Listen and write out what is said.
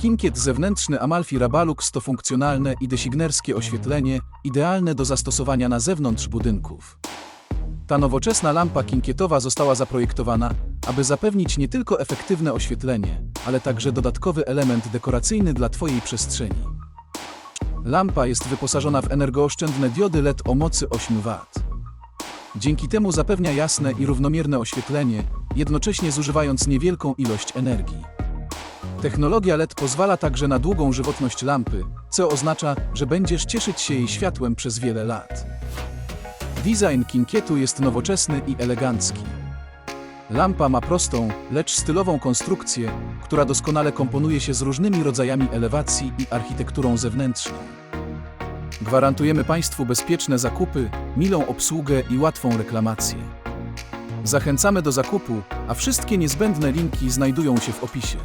Kinkiet zewnętrzny Amalfi Rabalux to funkcjonalne i designerskie oświetlenie, idealne do zastosowania na zewnątrz budynków. Ta nowoczesna lampa kinkietowa została zaprojektowana, aby zapewnić nie tylko efektywne oświetlenie, ale także dodatkowy element dekoracyjny dla Twojej przestrzeni. Lampa jest wyposażona w energooszczędne diody LED o mocy 8 W. Dzięki temu zapewnia jasne i równomierne oświetlenie, jednocześnie zużywając niewielką ilość energii. Technologia LED pozwala także na długą żywotność lampy, co oznacza, że będziesz cieszyć się jej światłem przez wiele lat. Design kinkietu jest nowoczesny i elegancki. Lampa ma prostą, lecz stylową konstrukcję, która doskonale komponuje się z różnymi rodzajami elewacji i architekturą zewnętrzną. Gwarantujemy Państwu bezpieczne zakupy, milą obsługę i łatwą reklamację. Zachęcamy do zakupu, a wszystkie niezbędne linki znajdują się w opisie.